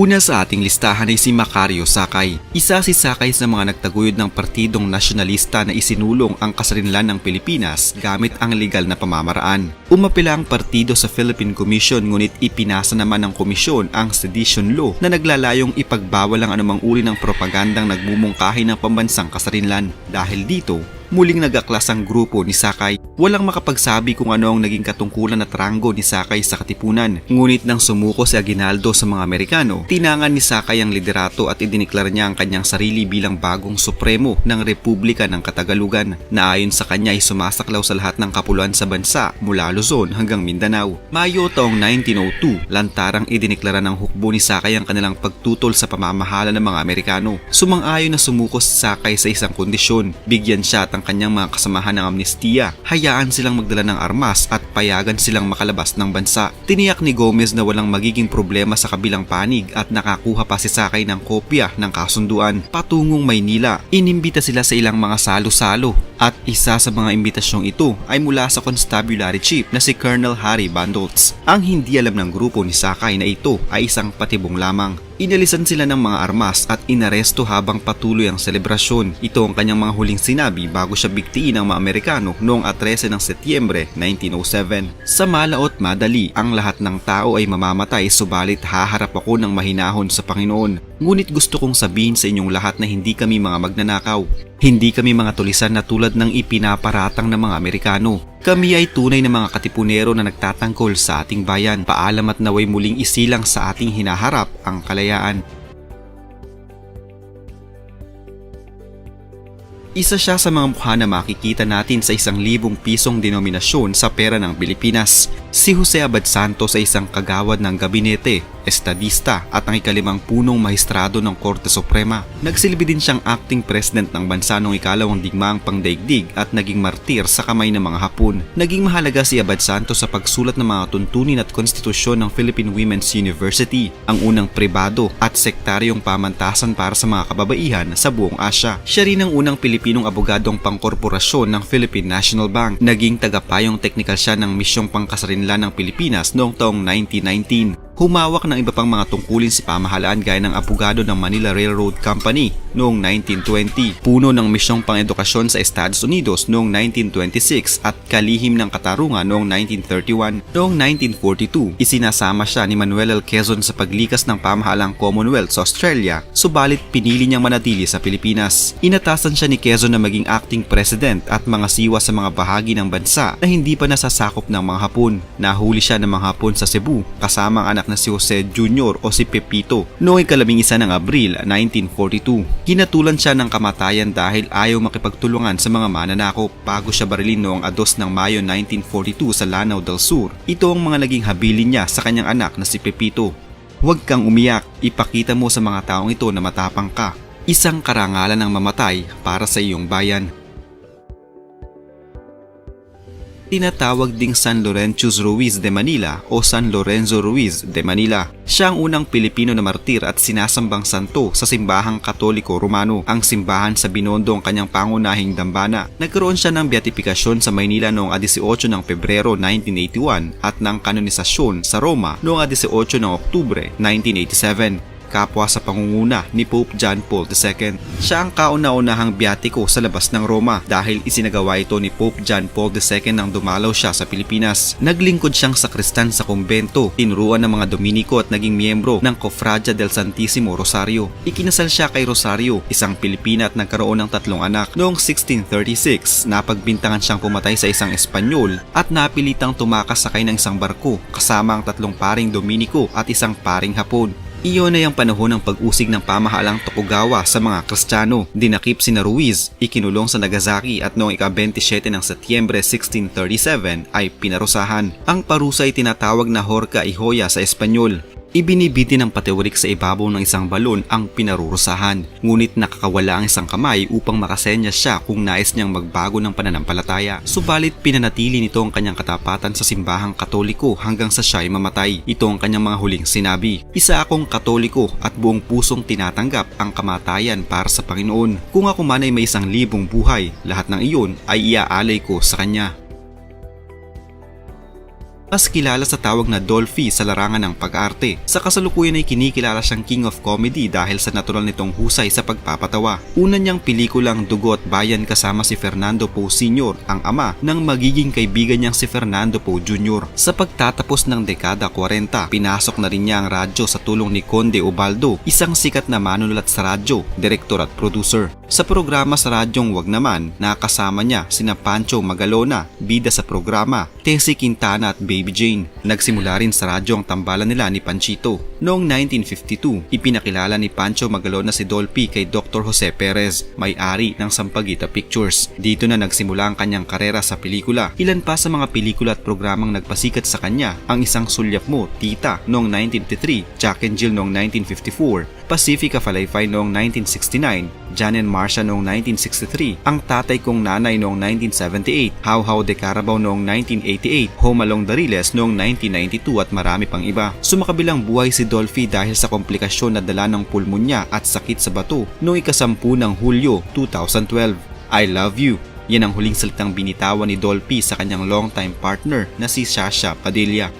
Una sa ating listahan ay si Macario Sakay. Isa si Sakay sa mga nagtaguyod ng partidong nasyonalista na isinulong ang kasarinlan ng Pilipinas gamit ang legal na pamamaraan. Umapila ang partido sa Philippine Commission ngunit ipinasa naman ng komisyon ang sedition law na naglalayong ipagbawal ang anumang uri ng propagandang nagmumungkahi ng pambansang kasarinlan. Dahil dito, muling nagaklas ang grupo ni Sakay. Walang makapagsabi kung ano ang naging katungkulan at ranggo ni Sakay sa katipunan. Ngunit nang sumuko si Aguinaldo sa mga Amerikano, tinangan ni Sakay ang liderato at idineklara niya ang kanyang sarili bilang bagong supremo ng Republika ng Katagalugan na ayon sa kanya ay sumasaklaw sa lahat ng kapuluan sa bansa mula Luzon hanggang Mindanao. Mayo taong 1902, lantarang idineklara ng hukbo ni Sakay ang kanilang pagtutol sa pamamahala ng mga Amerikano. Sumang-ayon na sumuko si Sakay sa isang kondisyon, bigyan siya at ang kanyang mga kasamahan ng amnestiya, hayaan silang magdala ng armas at payagan silang makalabas ng bansa. Tiniyak ni Gomez na walang magiging problema sa kabilang panig at nakakuha pa si Sakay ng kopya ng kasunduan patungong Maynila. Inimbita sila sa ilang mga salo-salo at isa sa mga imbitasyong ito ay mula sa Constabulary Chief na si Colonel Harry Bandoltz. Ang hindi alam ng grupo ni Sakay na ito ay isang patibong lamang. Inalisan sila ng mga armas at inaresto habang patuloy ang selebrasyon. Ito ang kanyang mga huling sinabi bago siya bigtiin ng mga Amerikano noong 13 ng Setyembre 1907. Sa malaot madali, ang lahat ng tao ay mamamatay subalit haharap ako ng mahinahon sa Panginoon. Ngunit gusto kong sabihin sa inyong lahat na hindi kami mga magnanakaw. Hindi kami mga tulisan na tulad ng ipinaparatang ng mga Amerikano. Kami ay tunay na mga katipunero na nagtatanggol sa ating bayan. Paalam at naway muling isilang sa ating hinaharap ang kalayaan. Isa siya sa mga mukha na makikita natin sa isang libong pisong denominasyon sa pera ng Pilipinas. Si Jose Abad Santos ay isang kagawad ng gabinete, estadista at ang ikalimang punong mahistrado ng Korte Suprema. Nagsilbi din siyang acting president ng bansa noong ikalawang digmaang pangdaigdig at naging martir sa kamay ng mga Hapon. Naging mahalaga si Abad Santos sa pagsulat ng mga tuntunin at konstitusyon ng Philippine Women's University, ang unang pribado at sektaryong pamantasan para sa mga kababaihan sa buong Asya. Siya rin ang unang Pilipinong abogadong pangkorporasyon ng Philippine National Bank. Naging tagapayong teknikal siya ng misyong pangkasarinlan ng Pilipinas noong taong 1919 humawak ng iba pang mga tungkulin sa pamahalaan gaya ng abogado ng Manila Railroad Company noong 1920, puno ng misyong pang-edukasyon sa Estados Unidos noong 1926 at kalihim ng katarungan noong 1931. Noong 1942, isinasama siya ni Manuel L. Quezon sa paglikas ng pamahalang Commonwealth sa Australia, subalit pinili niyang manatili sa Pilipinas. Inatasan siya ni Quezon na maging acting president at mga siwa sa mga bahagi ng bansa na hindi pa nasasakop ng mga Hapon. Nahuli siya ng mga Hapon sa Cebu kasama ang anak na si Jose Jr. o si Pepito noong ikalabing isa ng Abril 1942. Kinatulan siya ng kamatayan dahil ayaw makipagtulungan sa mga mananakop bago siya barilin noong ados ng Mayo 1942 sa Lanao del Sur. Ito ang mga naging habilin niya sa kanyang anak na si Pepito. Huwag kang umiyak, ipakita mo sa mga taong ito na matapang ka. Isang karangalan ng mamatay para sa iyong bayan. Tinatawag ding San Lorenzo Ruiz de Manila o San Lorenzo Ruiz de Manila. Siya ang unang Pilipino na martir at sinasambang santo sa simbahang katoliko romano, ang simbahan sa Binondo ang kanyang pangunahing dambana. Nagkaroon siya ng beatifikasyon sa Maynila noong 18 ng Pebrero 1981 at ng kanonisasyon sa Roma noong 18 ng Oktubre 1987 kapwa sa pangunguna ni Pope John Paul II. Siya ang kauna-unahang biyatiko sa labas ng Roma dahil isinagawa ito ni Pope John Paul II nang dumalaw siya sa Pilipinas. Naglingkod siyang sakristan sa kumbento, tinuruan ng mga Dominiko at naging miyembro ng Cofradia del Santissimo Rosario. Ikinasal siya kay Rosario, isang Pilipina at nagkaroon ng tatlong anak. Noong 1636, napagbintangan siyang pumatay sa isang Espanyol at napilitang tumakas sakay ng isang barko kasama ang tatlong paring Dominiko at isang paring Hapon. Iyon ay ang panahon ng pag-usig ng pamahalang Tokugawa sa mga Kristiyano. Dinakip si Ruiz, ikinulong sa Nagasaki at noong ika-27 ng Setyembre 1637 ay pinarusahan. Ang parusa ay tinatawag na Horca Ihoya sa Espanyol. Ibinibiti ng patiwarik sa ibabaw ng isang balon ang pinarurusahan, ngunit nakakawala ang isang kamay upang makasenya siya kung nais niyang magbago ng pananampalataya. Subalit pinanatili nito ang kanyang katapatan sa simbahang katoliko hanggang sa siya ay mamatay. Ito ang kanyang mga huling sinabi. Isa akong katoliko at buong pusong tinatanggap ang kamatayan para sa Panginoon. Kung ako man ay may isang libong buhay, lahat ng iyon ay iaalay ko sa Kanya. Mas kilala sa tawag na Dolphy sa larangan ng pag-arte. Sa kasalukuyan ay kinikilala siyang King of Comedy dahil sa natural nitong husay sa pagpapatawa. Una niyang pelikulang Dugo at Bayan kasama si Fernando Poe Sr., ang ama ng magiging kaibigan niyang si Fernando Poe Jr. Sa pagtatapos ng dekada 40, pinasok na rin niya ang radyo sa tulong ni Conde Ubaldo, isang sikat na manunulat sa radyo, direktor at producer. Sa programa sa radyong Wag Naman, nakasama niya sina Pancho Magalona, bida sa programa, Tessie Quintana at Baby Jane. Nagsimula rin sa radyo ang tambalan nila ni Panchito. Noong 1952, ipinakilala ni Pancho Magalona si Dolphy kay Dr. Jose Perez, may-ari ng Sampaguita Pictures. Dito na nagsimula ang kanyang karera sa pelikula. Ilan pa sa mga pelikula at programang nagpasikat sa kanya ang isang sulyap mo, Tita, noong 1953, Jack and Jill noong 1954, Pacifica Falayfay noong 1969, Jan and Marcia noong 1963, Ang Tatay Kong Nanay noong 1978, How How de Carabao noong 1988, Home Along the Riles noong 1992 at marami pang iba. Sumakabilang buhay si Dolphy dahil sa komplikasyon na dala ng pulmonya at sakit sa bato noong ikasampu ng Hulyo 2012. I love you. Yan ang huling salitang binitawan ni Dolphy sa kanyang longtime partner na si Shasha Padilla.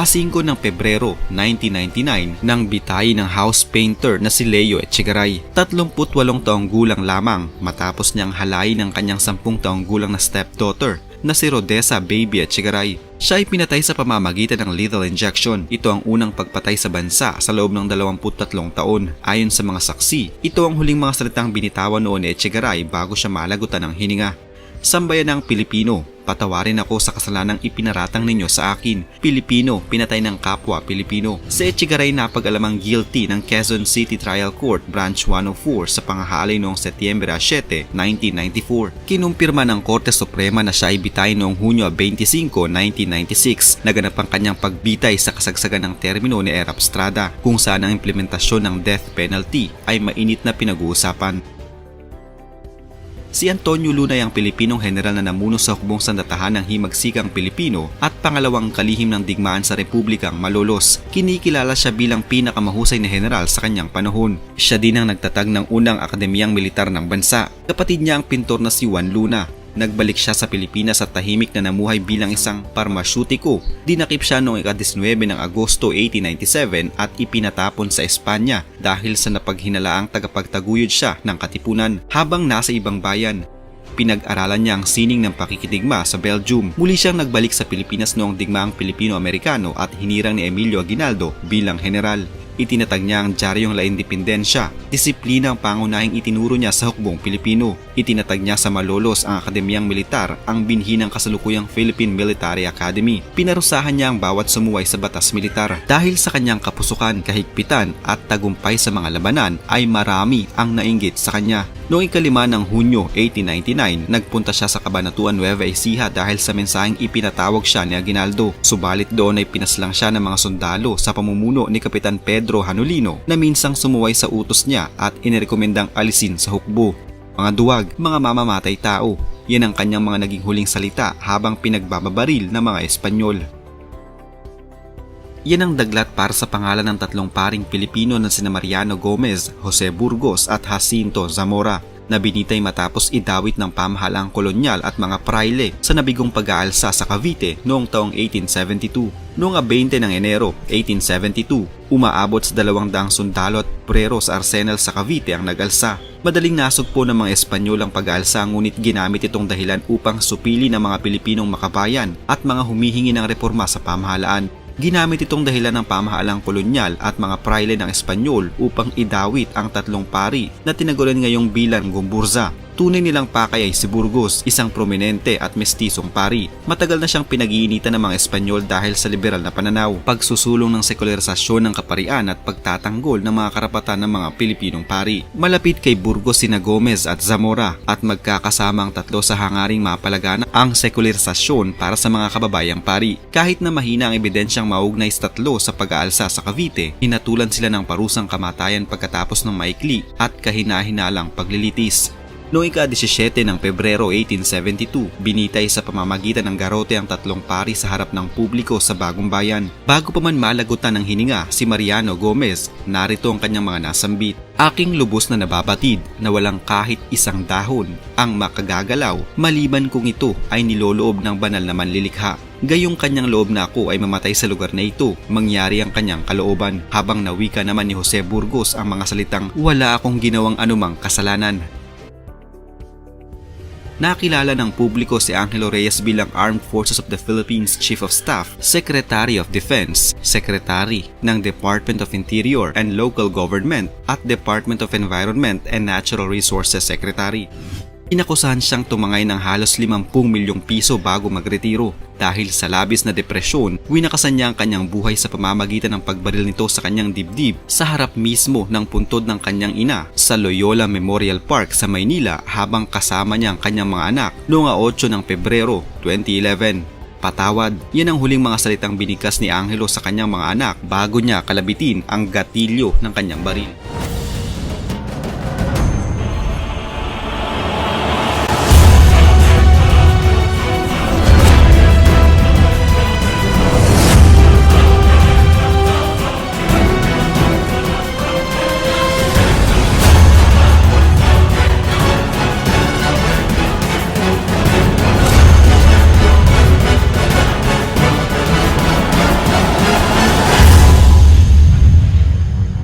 A5 ng Pebrero 1999 nang bitayin ng house painter na si Leo Echegaray. 38 taong gulang lamang matapos niyang halayin ang kanyang 10 taong gulang na stepdaughter na si Rodessa Baby Echegaray. Siya ay pinatay sa pamamagitan ng lethal injection. Ito ang unang pagpatay sa bansa sa loob ng 23 taon. Ayon sa mga saksi, ito ang huling mga salitang binitawan noon ni Echegaray bago siya malagutan ng hininga. Sambayan ng Pilipino, patawarin ako sa kasalanang ipinaratang ninyo sa akin. Pilipino, pinatay ng kapwa Pilipino. Si Echegaray napag-alamang guilty ng Quezon City Trial Court Branch 104 sa pangahalay noong Setyembre 7, 1994. Kinumpirma ng Korte Suprema na siya ay bitay noong Hunyo 25, 1996. Naganap ang kanyang pagbitay sa kasagsagan ng termino ni Erap Estrada kung saan ang implementasyon ng death penalty ay mainit na pinag-uusapan. Si Antonio Luna ay ang Pilipinong general na namuno sa hukbong sandatahan ng himagsikang Pilipino at pangalawang kalihim ng digmaan sa Republikang Malolos. Kinikilala siya bilang pinakamahusay na general sa kanyang panahon. Siya din ang nagtatag ng unang akademiyang militar ng bansa. Kapatid niya ang pintor na si Juan Luna Nagbalik siya sa Pilipinas at tahimik na namuhay bilang isang parmasyutiko. Dinakip siya noong ika-19 ng Agosto 1897 at ipinatapon sa Espanya dahil sa napaghinalaang tagapagtaguyod siya ng katipunan habang nasa ibang bayan. Pinag-aralan niya ang sining ng pakikidigma sa Belgium. Muli siyang nagbalik sa Pilipinas noong digmaang Pilipino-Amerikano at hinirang ni Emilio Aguinaldo bilang general. Itinatag niya ang Diaryong La Independensya, disiplina ang pangunahing itinuro niya sa hukbong Pilipino. Itinatag niya sa Malolos ang Akademiyang Militar, ang binhi ng kasalukuyang Philippine Military Academy. Pinarusahan niya ang bawat sumuway sa batas militar. Dahil sa kanyang kapusukan, kahigpitan at tagumpay sa mga labanan ay marami ang nainggit sa kanya. Noong ikalima ng Hunyo 1899, nagpunta siya sa Kabanatuan Nueva Ecija dahil sa mensaheng ipinatawag siya ni Aguinaldo. Subalit doon ay pinaslang siya ng mga sundalo sa pamumuno ni Kapitan Pedro Hanulino na minsang sumuway sa utos niya at inirekomendang alisin sa hukbo. Mga duwag, mga mamamatay tao. Yan ang kanyang mga naging huling salita habang pinagbababaril ng mga Espanyol. Yan ang daglat para sa pangalan ng tatlong paring Pilipino na sina Mariano Gomez, Jose Burgos at Jacinto Zamora na binitay matapos idawit ng pamahalaang kolonyal at mga praile sa nabigong pag-aalsa sa Cavite noong taong 1872. Noong 20 ng Enero 1872, umaabot sa dalawang daang sundalo at prero sa arsenal sa Cavite ang nagalsa. Madaling nasugpo ng mga Espanyol ang pag-aalsa ngunit ginamit itong dahilan upang supili ng mga Pilipinong makabayan at mga humihingi ng reforma sa pamahalaan Ginamit itong dahilan ng pamahalang kolonyal at mga praile ng Espanyol upang idawit ang tatlong pari na tinagulan ngayong bilang Gumburza. Tunay nilang pakay ay si Burgos, isang prominente at mestisong pari. Matagal na siyang pinag-iinitan ng mga Espanyol dahil sa liberal na pananaw, pagsusulong ng sekularisasyon ng kaparian at pagtatanggol ng mga karapatan ng mga Pilipinong pari. Malapit kay Burgos sina Gomez at Zamora at magkakasama ang tatlo sa hangaring mapalagana ang sekularisasyon para sa mga kababayang pari. Kahit na mahina ang ebidensyang maugnay sa tatlo sa pag-aalsa sa Cavite, hinatulan sila ng parusang kamatayan pagkatapos ng maikli at kahina-hinalang paglilitis. Noong ika-17 ng Pebrero 1872, binitay sa pamamagitan ng garote ang tatlong pari sa harap ng publiko sa Bagong Bayan. Bago pa man malagutan ng hininga si Mariano Gomez, narito ang kanyang mga nasambit. Aking lubos na nababatid na walang kahit isang dahon ang makagagalaw maliban kung ito ay niloloob ng banal na manlilikha. Gayong kanyang loob na ako ay mamatay sa lugar na ito, mangyari ang kanyang kalooban. Habang nawika naman ni Jose Burgos ang mga salitang wala akong ginawang anumang kasalanan. Nakilala ng publiko si Angelo Reyes bilang Armed Forces of the Philippines Chief of Staff, Secretary of Defense, Secretary ng Department of Interior and Local Government at Department of Environment and Natural Resources Secretary. Inakusahan siyang tumangay ng halos 50 milyong piso bago magretiro. Dahil sa labis na depresyon, winakasan niya ang kanyang buhay sa pamamagitan ng pagbaril nito sa kanyang dibdib sa harap mismo ng puntod ng kanyang ina sa Loyola Memorial Park sa Maynila habang kasama niya ang kanyang mga anak noong 8 ng Pebrero 2011. Patawad, yan ang huling mga salitang binigkas ni Angelo sa kanyang mga anak bago niya kalabitin ang gatilyo ng kanyang baril.